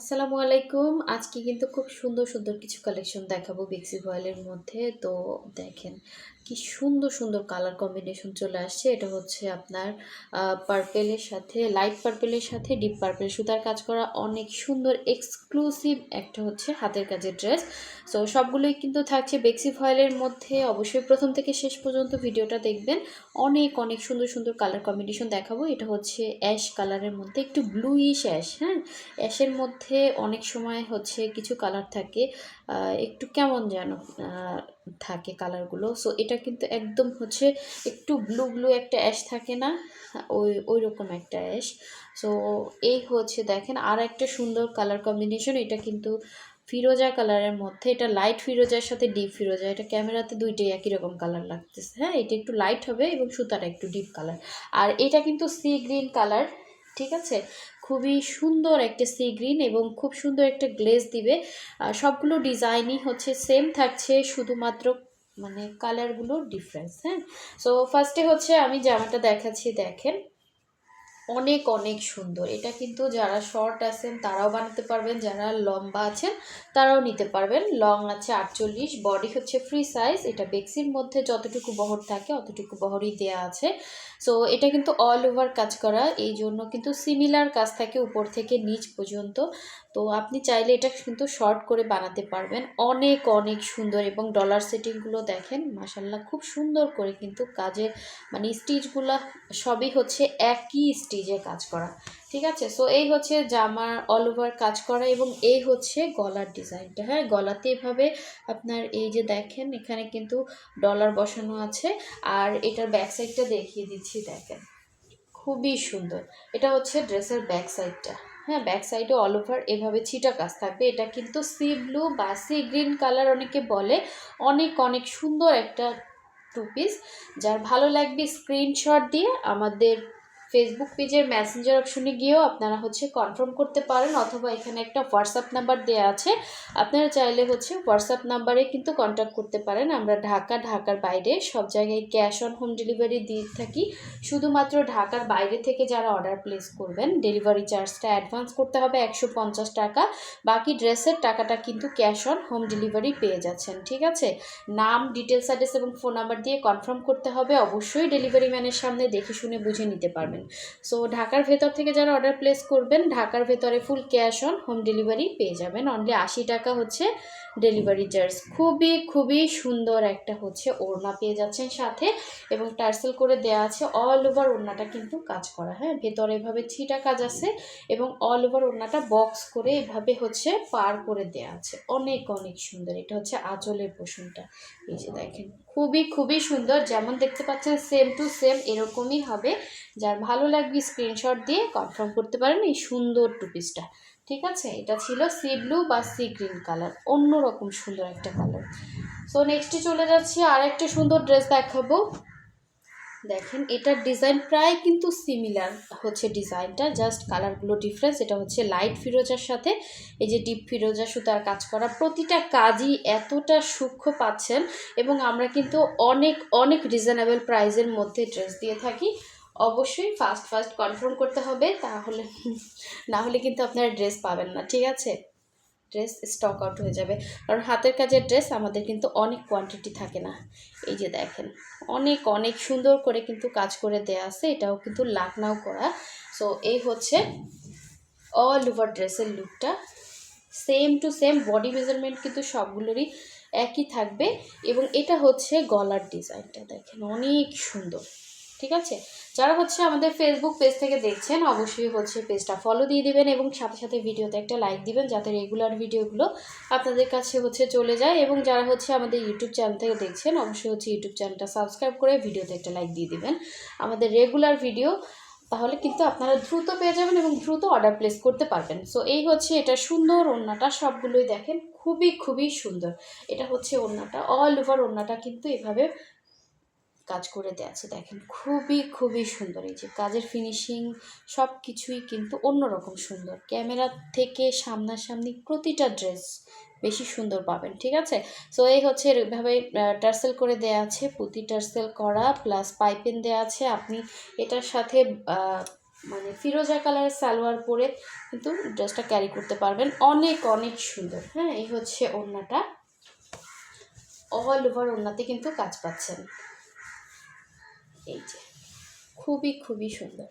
আসসালামু আলাইকুম। আজকে কিন্তু খুব সুন্দর সুন্দর কিছু কালেকশন দেখাবো বিক্সি ভয়েলের মধ্যে। তো দেখেন কি সুন্দর সুন্দর কালার কম্বিনেশন চলে আসছে। এটা হচ্ছে আপনার পার্পেলের সাথে লাইট পার্পেলের সাথে ডিপ পার্পেল সুতার কাজ করা অনেক সুন্দর এক্সক্লুসিভ একটা হচ্ছে হাতের কাজের ড্রেস সো সবগুলোই কিন্তু থাকছে বেক্সি ফয়েলের মধ্যে। অবশ্যই প্রথম থেকে শেষ পর্যন্ত ভিডিওটা দেখবেন। অনেক অনেক সুন্দর সুন্দর কালার কম্বিনেশন দেখাবো। এটা হচ্ছে অ্যাশ কালারের মধ্যে, একটু ব্লুইশ অ্যাশ হ্যাঁ? অ্যাশের মধ্যে অনেক সময় হচ্ছে কিছু কালার থাকে। একটু কেমন যেন থাকে কালারগুলো সো এটা কিন্তু একদম হচ্ছে একটু ব্লু ব্লু একটা অ্যাশ থাকে না? ওই ওই রকম একটা অ্যাশ সো এই হচ্ছে দেখেন আর একটা সুন্দর কালার কম্বিনেশন এটা কিন্তু ফিরোজা কালারের মধ্যে। এটা লাইট ফিরোজার সাথে ডিপ ফিরোজা। এটা ক্যামেরাতে দুইটাই একই রকম কালার লাগতেছে। হ্যাঁ এটা একটু লাইট হবে এবং সুতাটা একটু ডিপ কালার আর এটা কিন্তু সি গ্রিন কালার ঠিক আছে? খুবই সুন্দর একটা সি গ্রিন এবং খুব সুন্দর একটা গ্লেজ দিবে। সবগুলো ডিজাইনই হচ্ছে সেম থাকছে, শুধুমাত্র মানে কালারগুলো ডিফারেন্স হ্যাঁ? সো ফার্স্টে হচ্ছে আমি জামাটা দেখাচ্ছি, দেখেন। অনেক অনেক সুন্দর। এটা কিন্তু যারা শর্ট আছেন, তারাও বানাতে পারবেন, যারা লম্বা আছেন, তারাও নিতে পারবেন। লং আছে আটচল্লিশ বডি হচ্ছে ফ্রি সাইজ এটা বেক্সির মধ্যে যতটুকু বহর থাকে, অতটুকু বহরই দেওয়া আছে। সো এটা কিন্তু অল ওভার কাজ করা, এই জন্য কিন্তু সিমিলার কাজ থাকে উপর থেকে নিচ পর্যন্ত। তো আপনি চাইলে এটা কিন্তু শর্ট করে বানাতে পারবেন। অনেক অনেক সুন্দর এবং ডলার সেটিংগুলো দেখেন মাসাল্লাহ খুব সুন্দর করে কিন্তু কাজের মানে স্টিচগুলো সবই হচ্ছে একই স্টিচে কাজ করা। ঠিক আছে? সো এই হচ্ছে জামার অল ওভার কাজ করা এবং এই হচ্ছে গলার ডিজাইনটা। হ্যাঁ গলাতে এভাবে আপনার এই যে দেখেন, এখানে কিন্তু ডলার বসানো আছে। আর এটার ব্যাক সাইডটা দেখিয়ে দিচ্ছি, দেখেন। খুবই সুন্দর। এটা হচ্ছে ড্রেসের ব্যাক সাইডটা হ্যাঁ ব্যাক সাইডে অল ওভার এভাবে ছিটা কাজ থাকবে। এটা কিন্তু সি ব্লু বা সি গ্রিন কালার অনেকে বলে। অনেক অনেক সুন্দর একটা টু পিস যার ভালো লাগবে স্ক্রিনশট দিয়ে আমাদের ফেসবুক পেজের মেসেঞ্জার অপশনে গিয়েও আপনারা হচ্ছে কনফার্ম করতে পারেন অথবা এখানে একটা হোয়াটসঅ্যাপ নাম্বার দেওয়া আছে। আপনারা চাইলে হচ্ছে হোয়াটসঅ্যাপ নাম্বারে কিন্তু কন্ট্যাক্ট করতে পারেন। আমরা ঢাকা, ঢাকার বাইরে সব জায়গায় ক্যাশ অন হোম ডেলিভারি দিয়ে থাকি। শুধুমাত্র ঢাকার বাইরে থেকে যারা অর্ডার প্লেস করবেন ডেলিভারি চার্জটা অ্যাডভান্স করতে হবে একশো পঞ্চাশ টাকা। বাকি ড্রেসের টাকাটা কিন্তু ক্যাশ অন হোম ডেলিভারি পেয়ে যাচ্ছেন, ঠিক আছে? নাম ডিটেলস অ্যাড্রেস এবং ফোন নাম্বার দিয়ে কনফার্ম করতে হবে। অবশ্যই ডেলিভারি ম্যানের সামনে দেখে শুনে বুঝে নিতে পারবেন। সো ঢাকার ভেতর থেকে যারা অর্ডার প্লেস করবেন, ঢাকার ভেতরে full cash on home delivery পেয়ে যাবেন। অনলি আশি টাকা হচ্ছে ডেলিভারি চার্জ খুবই খুবই সুন্দর একটা হচ্ছে ওড়না পেয়ে যাচ্ছেন সাথে এবং টার্সেল করে দেওয়া আছে অল ওভার ওড়নাটা কিন্তু কাজ করা। হ্যাঁ ভেতরে এভাবে ছিটা কাজ আছে এবং অল ওভার ওড়নাটা বক্স করে এভাবে হচ্ছে পার করে দেওয়া আছে। অনেক অনেক সুন্দর। এটা হচ্ছে আঁচলের পোষণটা এই যে দেখেন। খুবই খুবই সুন্দর। যেমন দেখতে পাচ্ছেন সেম টু সেম এরকমই হবে। যার ভালো লাগবে স্ক্রিনশট দিয়ে কনফার্ম করতে পারেন এই সুন্দর টু। পিসটা ঠিক আছে? এটা ছিল সি ব্লু বা সি গ্রিন কালার অন্যরকম সুন্দর একটা কালার সো নেক্সটে চলে যাচ্ছি আর একটা সুন্দর ড্রেস দেখাবো। দেখেন, এটার ডিজাইন প্রায় কিন্তু সিমিলার হচ্ছে ডিজাইনটা জাস্ট কালারগুলো ডিফারেন্স এটা হচ্ছে লাইট ফিরোজার সাথে। এই যে ডিপ ফিরোজা সুতার কাজ করা, প্রতিটা কাজই এতটা সূক্ষ্ম পাচ্ছেন এবং আমরা কিন্তু অনেক অনেক রিজনেবল প্রাইজের মধ্যে ড্রেস দিয়ে থাকি। অবশ্যই ফার্স্ট ফার্স্ট কনফার্ম করতে হবে, তাহলে না হলে কিন্তু আপনারা ড্রেস পাবেন না, ঠিক আছে? ড্রেস স্টক আউট হয়ে যাবে। কারণ হাতের কাজের ড্রেস আমাদের কিন্তু অনেক কোয়ান্টিটি থাকে না। এই যে দেখেন, অনেক অনেক সুন্দর করে কিন্তু কাজ করে দেয়া আছে। এটাও কিন্তু লাকনাও করা। সো এই হচ্ছে অল ওভার ড্রেসের লুকটা same too. Same body measurement কিন্তু সবগুলোরই একই থাকবে। এবং এটা হচ্ছে গলার ডিজাইনটা দেখেন, অনেক সুন্দর। ঠিক আছে? যারা হচ্ছে আমাদের ফেসবুক পেজ থেকে দেখছেন, অবশ্যই হচ্ছে পেজটা ফলো দিয়ে দিবেন এবং সাথে সাথে ভিডিওতে একটা লাইক দিবেন যাতে রেগুলার ভিডিওগুলো আপনাদের কাছে হচ্ছে চলে যায় এবং যারা হচ্ছে আমাদের ইউটিউব চ্যানেল থেকে দেখছেন, অবশ্যই হচ্ছে ইউটিউব চ্যানেলটা সাবস্ক্রাইব করে ভিডিওতে একটা লাইক দিয়ে দিবেন। আমাদের রেগুলার ভিডিও তাহলে কিন্তু আপনারা দ্রুত পেয়ে যাবেন এবং দ্রুত অর্ডার প্লেস করতে পারবেন। সো এই হচ্ছে এটা সুন্দর ওড়নাটা, সবগুলোই দেখেন খুবই খুবই সুন্দর। এটা হচ্ছে ওড়নাটা অল ওভার ওড়নাটা কিন্তু এভাবে কাজ করে দেওয়া আছে দেখেন। খুবই খুবই সুন্দর। এই যে কাজের ফিনিশিং সব কিছুই কিন্তু অন্যরকম সুন্দর। ক্যামেরা থেকে সামনাসামনি প্রতিটা ড্রেস বেশি সুন্দর পাবেন, ঠিক আছে? সো এই হচ্ছে এভাবে টার্সেল করে দেয়া আছে, পুঁতি টার্সেল করা প্লাস পাইপেন দেওয়া আছে। আপনি এটার সাথে মানে ফিরোজা কালারের সালোয়ার পরে কিন্তু ড্রেসটা ক্যারি করতে পারবেন। অনেক অনেক সুন্দর। হ্যাঁ এই হচ্ছে ওড়নাটা। অল ওভার ওড়নাতে কিন্তু কাজ পাচ্ছেন। এই যে, খুবই খুবই সুন্দর।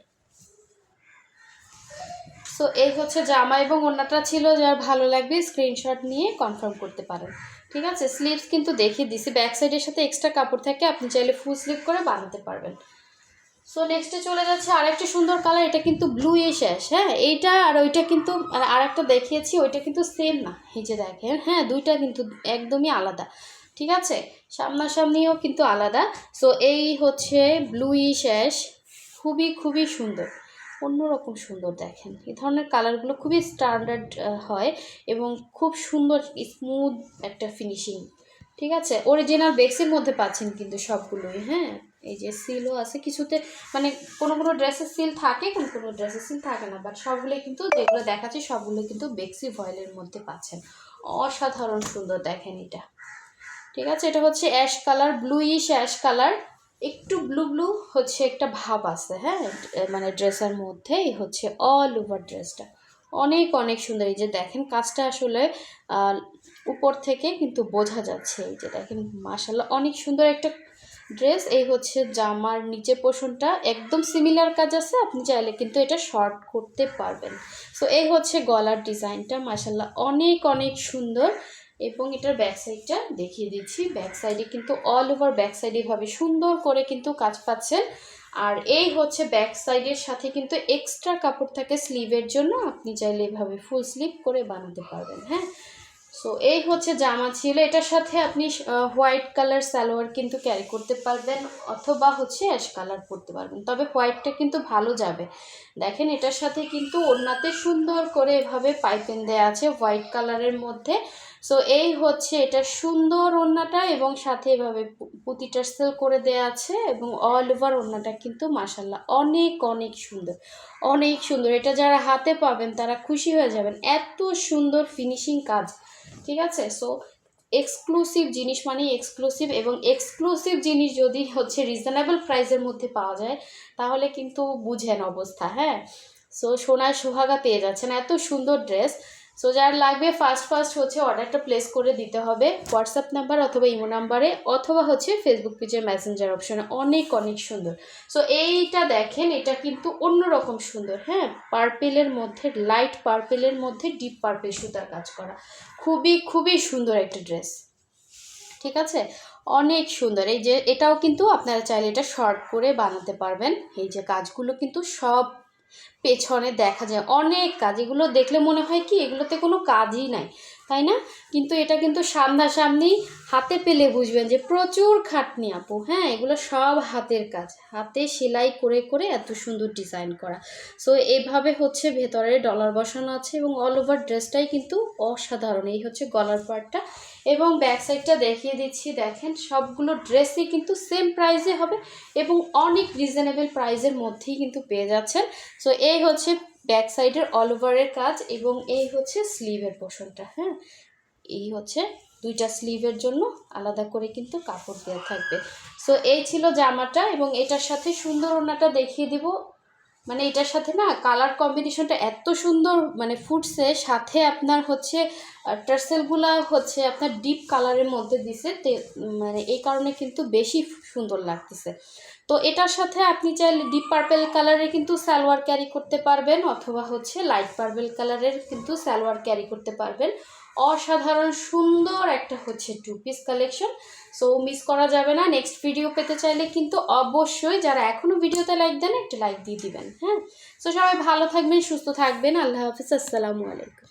সো এই হচ্ছে জামা এবং ওড়নাটা ছিল, যার ভালো লাগবে স্ক্রিনশট নিয়ে কনফার্ম করতে পারেন। ঠিক আছে? স্লিভস কিন্তু দেখিয়ে দিছি। ব্যাক সাইডের সাথে এক্সট্রা কাপড় থাকে, আপনি চাইলে ফুল স্লিভ করে বানাতে পারবেন। সো নেক্সটে চলে যাচ্ছে, আরেকটা সুন্দর কালার এটা কিন্তু ব্লু শেষ হ্যাঁ? এইটা আর ওইটা কিন্তু মানে আরেকটা দেখিয়েছি, ওইটা কিন্তু সেম না। এই যে দেখেন হ্যাঁ? দুইটা কিন্তু একদমই আলাদা। ঠিক আছে? সামনাসামনিও কিন্তু আলাদা। সো এই হচ্ছে ব্লু শেষ খুবই খুবই সুন্দর। অন্যরকম সুন্দর দেখেন। এই ধরনের কালারগুলো খুবই স্ট্যান্ডার্ড হয় এবং খুব সুন্দর স্মুথ একটা ফিনিশিং ঠিক আছে? অরিজিনাল বেক্সের মধ্যে পাচ্ছেন কিন্তু সবগুলোই হ্যাঁ? এই যে সিলও আছে কিছুতে। মানে কোনো কোনো ড্রেসের সিল থাকে, কোনো কোনো ড্রেসের সিল থাকে না। বাট সবগুলোই কিন্তু যেগুলো দেখাচ্ছে, সবগুলো কিন্তু বেক্সি ভয়েলের মধ্যে পাচ্ছেন। অসাধারণ সুন্দর দেখেন এটা। ঠিক আছে? এটা হচ্ছে ash colour bluish ash colour একটু ব্লু ব্লু হচ্ছে একটা ভাব আছে হ্যাঁ? মানে ড্রেসের মধ্যেই হচ্ছে অল ওভার ড্রেসটা অনেক অনেক সুন্দর। এই যে দেখেন কাজটা আসলে উপর থেকে কিন্তু বোঝা যাচ্ছে। এই যে দেখেন মাসাল্লাহ অনেক সুন্দর একটা ড্রেস এই হচ্ছে জামার নিচে পোষণটা একদম সিমিলার কাজ আছে, আপনি চাইলে কিন্তু এটা শর্ট করতে পারবেন। সো এই হচ্ছে গলার ডিজাইনটা মাসাল্লাহ অনেক অনেক সুন্দর। এবং এটার ব্যাক সাইডটা দেখিয়ে দিচ্ছি। ব্যাক সাইডে কিন্তু অল ওভার ব্যাক সাইডে এভাবে সুন্দর করে কিন্তু কাজ পাচ্ছেন। আর এই হচ্ছে ব্যাক সাইডের সাথে কিন্তু এক্সট্রা কাপড় থাকে স্লিভের জন্য। আপনি চাইলে এভাবে ফুল স্লিভ করে বানাতে পারবেন হ্যাঁ? সো এই হচ্ছে জামা ছিল। এটার সাথে আপনি হোয়াইট কালার সালোয়ার কিন্তু ক্যারি করতে পারবেন অথবা হচ্ছে অ্যাশ কালার পরতে পারবেন। তবে হোয়াইটটা কিন্তু ভালো যাবে। দেখেন, এটার সাথে কিন্তু ওড়নাতে সুন্দর করে এভাবে পাইপেন দেওয়া আছে হোয়াইট কালারের মধ্যে। সো এই হচ্ছে এটা সুন্দর ওড়নাটা এবং সাথে এভাবে পুঁতি সেল করে দেওয়া আছে এবং অল ওভার ওড়নাটা কিন্তু মাসাল্লাহ অনেক অনেক সুন্দর। অনেক সুন্দর। এটা যারা হাতে পাবেন তারা খুশি হয়ে যাবেন। এত সুন্দর ফিনিশিং কাজ। ঠিক আছে? সো এক্সক্লুসিভ জিনিস মানে এক্সক্লুসিভ এবং এক্সক্লুসিভ জিনিস যদি হচ্ছে রিজনেবল প্রাইসের মধ্যে পাওয়া যায়, তাহলে কিন্তু বুঝেন অবস্থা হ্যাঁ? সো সোনার সোহাগা পেয়ে যাচ্ছেন। এত সুন্দর ড্রেস সো যার লাগবে ফার্স্ট ফার্স্ট হচ্ছে অর্ডারটা প্লেস করে দিতে হবে। হোয়াটসঅ্যাপ নাম্বার অথবা ইমো নাম্বারে অথবা হচ্ছে ফেসবুক পেজের মেসেঞ্জার অপশনে অনেক অনেক সুন্দর। সো এইটা দেখেন, এটা কিন্তু অন্যরকম সুন্দর হ্যাঁ? পার্পেলের মধ্যে লাইট পার্পেলের মধ্যে ডিপ পার্পেল সুতার কাজ করা। খুবই খুবই সুন্দর একটা ড্রেস ঠিক আছে? অনেক সুন্দর। এই যে, এটাও কিন্তু আপনারা চাইলে এটা শর্ট করে বানাতে পারবেন। এই যে, কাজগুলো কিন্তু সব পেছনে দেখা যায়। অনেক কাজ, এগুলো দেখলে মনে হয় কি, এগুলোতে কোনো কাজই নাই, তাই না? কিন্তু এটা কিন্তু সামনাসামনি হাতে পেলে বুঝবেন যে প্রচুর খাটনি আপু হ্যাঁ? এগুলো সব হাতের কাজ। হাতে সেলাই করে করে এত সুন্দর ডিজাইন করা। সো এইভাবে হচ্ছে ভেতরে ডলার বসানো আছে এবং অল ওভার ড্রেসটাই কিন্তু অসাধারণ। এই হচ্ছে গলার পার্টটা এবং ব্যাক সাইডটা দেখিয়ে দিচ্ছি। দেখেন, সবগুলো ড্রেসই কিন্তু সেম প্রাইসে হবে এবং অনেক রিজনেবল প্রাইসের মধ্যেই কিন্তু পেয়ে যাচ্ছেন। সো এই হচ্ছে ব্যাক সাইডের অল ওভারের কাজ এবং এই হচ্ছে স্লিভের পোর্শনটা হ্যাঁ? এই হচ্ছে দুইটা স্লিভের জন্য আলাদা করে কিন্তু কাপড় দেওয়া থাকবে। সো এই ছিল জামাটা এবং এটার সাথে সুন্দর ওনাটা দেখিয়ে দিব। মানে এটার সাথে না কালার কম্বিনেশনটা এত সুন্দর মানে ফুটছে, সাথে আপনার হচ্ছে টার্সেলগুলা হচ্ছে আপনার ডিপ কালারের মধ্যে দিছে মানে এই কারণে কিন্তু বেশি সুন্দর লাগতেছে। তো এটার সাথে আপনি চাইলে ডিপ পার্পেল কালারের কিন্তু সালোয়ার ক্যারি করতে পারবেন অথবা হচ্ছে লাইট পার্পেল কালারের কিন্তু সালোয়ার ক্যারি করতে পারবেন। অসাধারণ সুন্দর একটা হচ্ছে two piece collection so miss করা যাবে না। নেক্সট ভিডিও পেতে চাইলে কিন্তু অবশ্যই যারা এখনও ভিডিওতে লাইক দেন, একটা লাইক দিয়ে দিবেন হ্যাঁ? সো সবাই ভালো থাকবেন, সুস্থ থাকবেন। আল্লাহ হাফিজ। আসসালামু আলাইকুম।